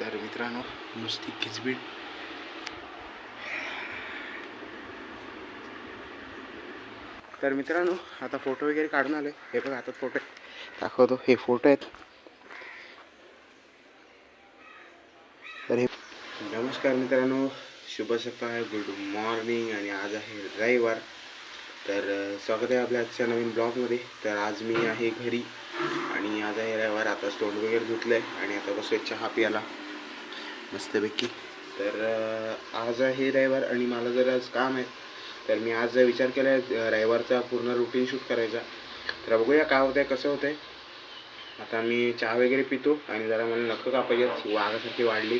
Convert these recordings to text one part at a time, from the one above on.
तर मित्रांनो नुसती खिचबीट तर मित्रांनो आता फोटो वगैरे काढून आले हे बघा आता फोटो दाखवतो. हे फोटो आहेत. तर हे नमस्कार मित्रांनो. शुभ सकाळ. गुड मॉर्निंग आणि आज आहे रविवार. तर स्वागत आहे आपल्या आजच्या नवीन ब्लॉगमध्ये. तर आज मी आहे घरी आणि आज आहे रविवार. आता तोंड वगैरे धुतलं आहे आणि आता बसू चहा प्याला मस्तपैकी. तर आज आहे रविवार आणि मला जर आज काम आहे तर मी आज विचार केला आहे रविवारचा पूर्ण रुटीन शूट करायचा. तर बघूया काय होतं आहे कसं होतं आहे आता मी चहा वगैरे पितो आणि जरा मला नखं कापायची आहेत. वाघासारखी वाढली.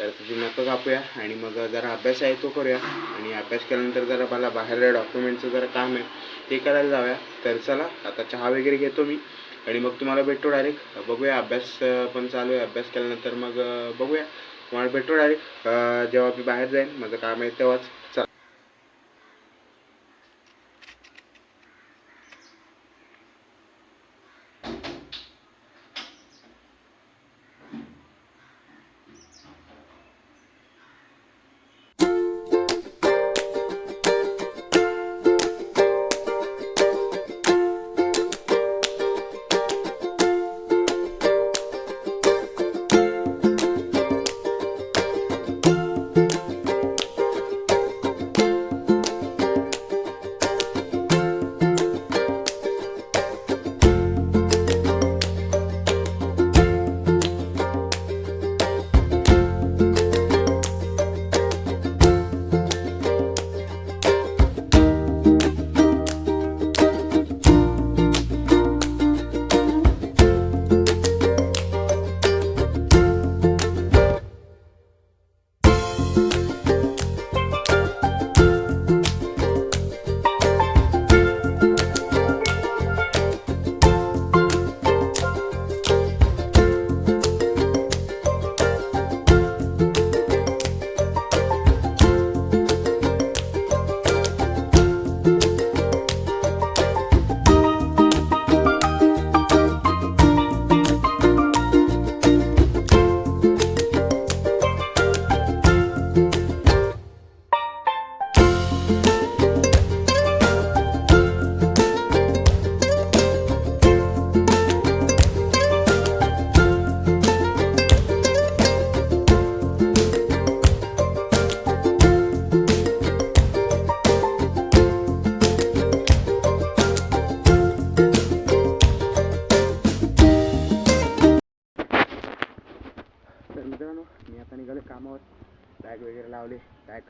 तर तुझी नखं कापूया आणि मग जरा अभ्यास आहे तो करूया. आणि अभ्यास केल्यानंतर जरा मला बाहेर डॉक्युमेंटचं जरा काम आहे ते करायला जाऊया. तर चला आता चहा वगैरे घेतो मी. आणि मग तुम्हाला भेटतो डायरेक्ट बघूया अभ्यास पण चालू आहे. अभ्यास केल्यानंतर मग बघूया. तुम्हाला भेटतो डायरेक्ट जेव्हा मी बाहेर जाईन माझं काम आहे तेव्हाच. चला.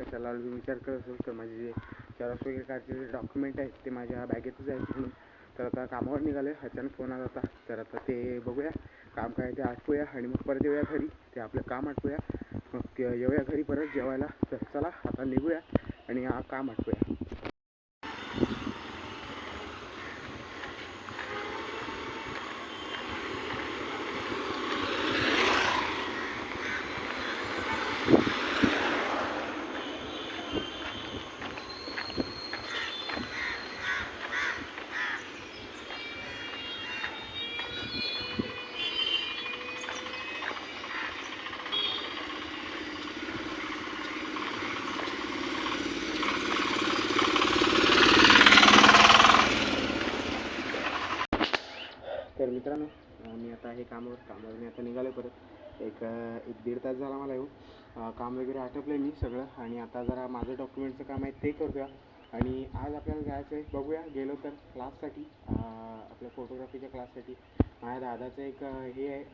कशाला लावली तुम्ही विचार करत असेल तर माझे जे चरस वगैरे काढचे जे डॉक्युमेंट आहेत ते माझ्या बॅगेतच आहेत म्हणून. तर आता कामावर निघाले अचानक फोन आला होता. तर आता ते बघूया. काम काय ते आटपूया आणि मग परत येऊया घरी. ते आपलं काम आटपूया. मग येऊया घरी परत जेवायला. तर चला आता निघूया आणि हा काम आटपूया तर मित्रांनो अं, मी आता काम कामावर मी आता निघालो परत. एक एक दीड तास झाला मला येऊ काम वगैरे आटपलं मी सगळं. आणि आता जरा माझं डॉक्युमेंटचं काम आहे ते करूया. आणि आज आपल्याला जायचं आहे बघूया. गेलो तर क्लाससाठी आपल्या फोटोग्राफीच्या क्लाससाठी माझ्या दादाचं एक हे आहे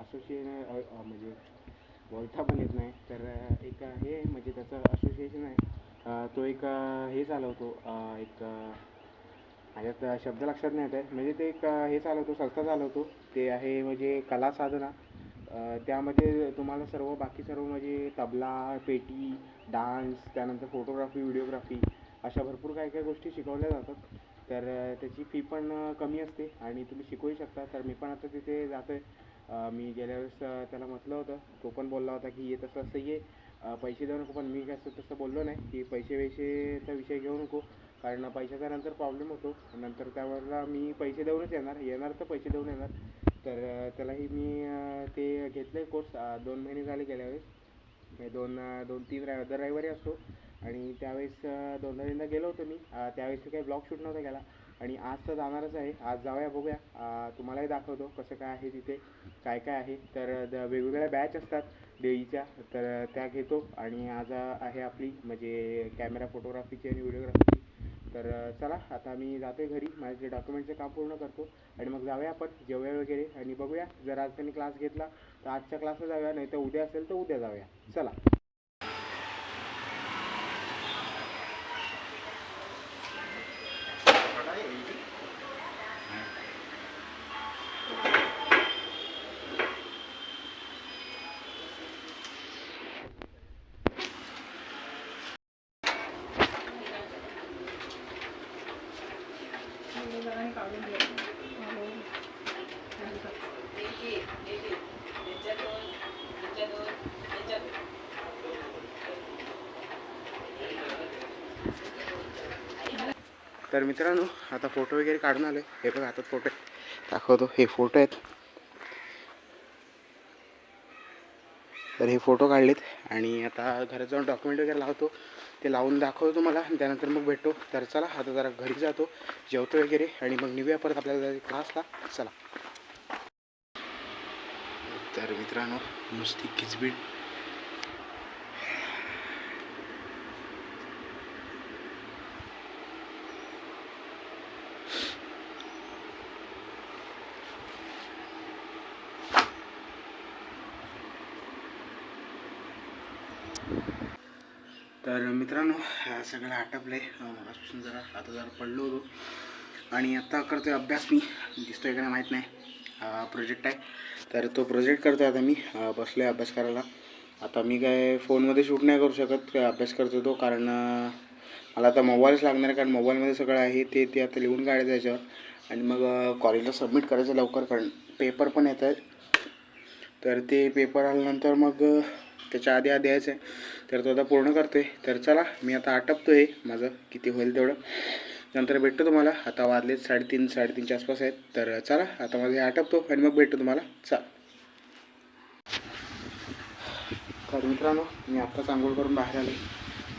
असोसिएशन म्हणजे बोलता पण येत नाही. तर एक हे आहे म्हणजे त्याचं असोसिएशन आहे. तो एक हे चालवतो एक ह्याच्यात शब्द लक्षात नाही येत आहे. म्हणजे ते एक हे चालवतो संस्था चालवतो ते आहे म्हणजे कला साधना. त्यामध्ये तुम्हाला सर्व बाकी सर्व म्हणजे तबला पेटी डान्स त्यानंतर फोटोग्राफी व्हिडिओग्राफी अशा भरपूर काही काही गोष्टी शिकवल्या जातात. तर त्याची फी पण कमी असते आणि तुम्ही शिकूही शकता. तर मी पण आता तिथे जातो आहे मी गेल्या वेळेस त्याला म्हटलं होतं. तो पण बोलला होता की ये तसं असं ये. पैसे देऊ नको. पण मी कसं तसं बोललो नाही की पैसे वैसेचा विषय घेऊ नको. कारण पैशाचा नंतर प्रॉब्लेम होतो. नंतर त्यावरला मी पैसे देऊनच येणार. येणार तर पैसे देऊन येणार. तर त्यालाही मी ते घेतलं आहे कोर्स दोन महिने झाले गेल्या वेळेस. हे दोन दोन तीन रवि दर रविवारी असतो. आणि त्यावेळेस दोन तीनदा गेलो होतो मी. त्यावेळेस काही ब्लॉग शूट नव्हता गेला आणि आज तर जाणारच आहे. आज जाऊया बघूया. तुम्हालाही दाखवतो कसं काय आहे तिथे काय काय आहे. तर द- वेगवेगळ्या बॅच असतात देवीच्या तर त्या घेतो. आणि आज आहे आपली म्हणजे कॅमेरा फोटोग्राफीची आणि व्हिडिओग्राफी तर चला आता मी जातोय घरी. माझे डॉक्युमेंटचे काम पूर्ण करतो. आणि मग जाऊया आपण जेवूया वगैरे. आणि बघूया जर आज त्यांनी क्लास घेतला तर आजच्या क्लासला जाऊया. नाही तर उद्या असेल तर उद्या जाऊया. चला. तर मित्रांनो आता फोटो वगैरे काढून आले हे बघा आता फोटो दाखवतो. हे फोटो आहेत. तर हे फोटो काढलेत आणि आता घरात जाऊन डॉक्युमेंट वगैरे लावतो. ते लावून दाखवतो तुम्हाला. आणि त्यानंतर मग भेटतो. तर चला आता जरा घरी जातो. जेवतो वगैरे आणि मग निघूया परत आपल्याला क्लासला चला. तर मित्रांनो नुसती किचबीट तर मित्रांनो सगळं आटपलं आहे मगापासून जरा आता जरा पडलो होतो. आणि आत्ता करतो आहे अभ्यास मी. दिसतोय का नाही माहीत नाही. प्रोजेक्ट आहे. तर तो प्रोजेक्ट करतो आता मी. बसलो आहे अभ्यास करायला. आता मी काय फोनमध्ये शूट नाही करू शकत. काय अभ्यास करतो तो. कारण मला आता मोबाईलच लागणार आहे. कारण मोबाईलमध्ये सगळं आहे. ते ते आता लिहून काढायचं याच्यावर. आणि मग कॉलेजला सबमिट करायचं लवकर. कारण पेपर पण येत आहेत. तर ते पेपर आल्यानंतर मग त्याच्या आधी आधी यायचं आहे तर तो आता पूर्ण करतोय. तर चला मी आता आटपतो आहे माझं किती होईल तेवढं. नंतर भेटतो तुम्हाला. आता वाजलेत साडेतीन साडेतीनच्या आसपास आहेत. तर चला आता माझं हे आटपतो आणि मग भेटतो तुम्हाला. चला. तर मित्रांनो मी आत्ताच आंघोळ करून बाहेर आले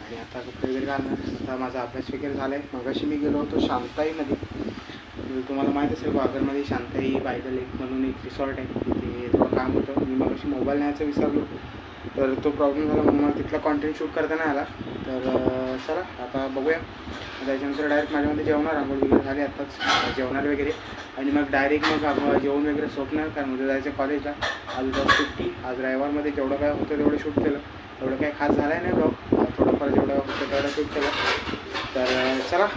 आणि आता कपडे वगैरे घालणार. आता माझा अभ्यास वगैरे झाला आहे मगाशी मी गेलो होतो शांताईमध्ये तुम्हाला माहीत असेल बागरमध्ये शांताई बायदा एक म्हणून एक रिसॉर्ट आहे. तिथे थोडं काम होतं. मी मगाशी मोबाईल न्यायचं विसरलो. तर तो प्रॉब्लेम झाला म्हणून मला तिथला कॉन्टेंट शूट करता नाही आला. तर चला आता बघूया. त्याच्यानंतर डायरेक्ट माझ्यामध्ये जेवणार आंघोळ वगैरे झाली आत्ताच. जेवणार वगैरे. आणि मग डायरेक्ट मग आपण जेवण वगैरे सोपणार कारण उद्या जायचं कॉलेजला आज उद्या सुट्टी. आज रविवारमध्ये जेवढं काय होतं तेवढं शूट केलं. तेवढं काही खास झालं आहे नाही ब्लॉग थोडंफार जेवढं होतं तेवढं शूट केलं. तर चला.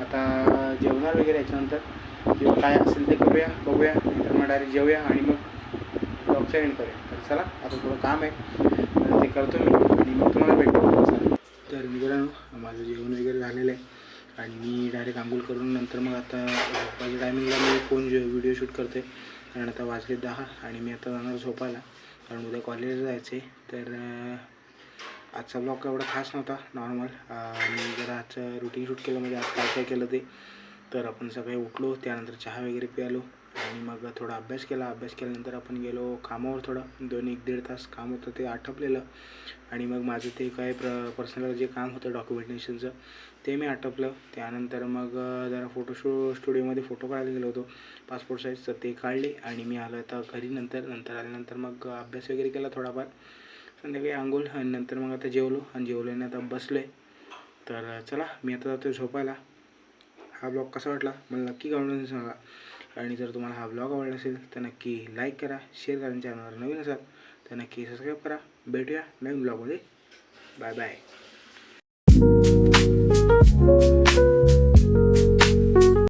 आता जेवणार वगैरे याच्यानंतर. किंवा काय असेल ते करूया बघूया. नंतर मग डायरेक्ट जेवूया आणि मग ब्लॉगचा एंड तर चला आता थोडं काम आहे. ते करतो मी आणि मग तुम्हाला भेटतो तर मित्रांनो माझं जेवण वगैरे झालेलं आहे आणि मी डायरेक्ट आंघोळ करून नंतर मग आता झोपायच्या टायमिंगला मी फोन व्हिडिओ शूट करते कारण आता वाजले दहा आणि मी आता जाणार झोपायला. कारण उद्या कॉलेजला जायचे तर आजचा ब्लॉग एवढा खास नव्हता नॉर्मल मी जरा आजचं रुटीन शूट केलं म्हणजे आज काय काय केलं ते. तर आपण सकाळी उठलो त्यानंतर चहा वगैरे प्यालो. आणि मग थोडा अभ्यास केला. अभ्यास केल्यानंतर आपण गेलो कामावर थोडं दोन एक दीड तास काम होतं ते आटपलेलं. आणि मग माझं ते काय प्र पर्सनल जे काम होतं डॉक्युमेंटेशनचं ते मी आटपलं. त्यानंतर मग जरा फोटोशू स्टुडिओमध्ये फोटो काढायला गेलो होतो. पासपोर्ट साईजचं ते काढले आणि मी आलो आता घरी नंतर. नंतर आल्यानंतर मग अभ्यास वगैरे केला थोडाफार. संध्याकाळी आंघोळ आणि नंतर मग आता जेवलो. आणि जेवल्याने आता बसलो आहे तर चला मी आता जातो झोपायला. हा ब्लॉग कसा वाटला? मला नक्की कमेंटमध्ये सांगा. आणि जर तुम्हाला हा ब्लॉग आवडला असेल तर नक्की लाईक करा शेअर करा चॅनलवर नवीन असाल तर नक्की सबस्क्राईब करा. भेटूया नवीन ब्लॉगमध्ये बाय बाय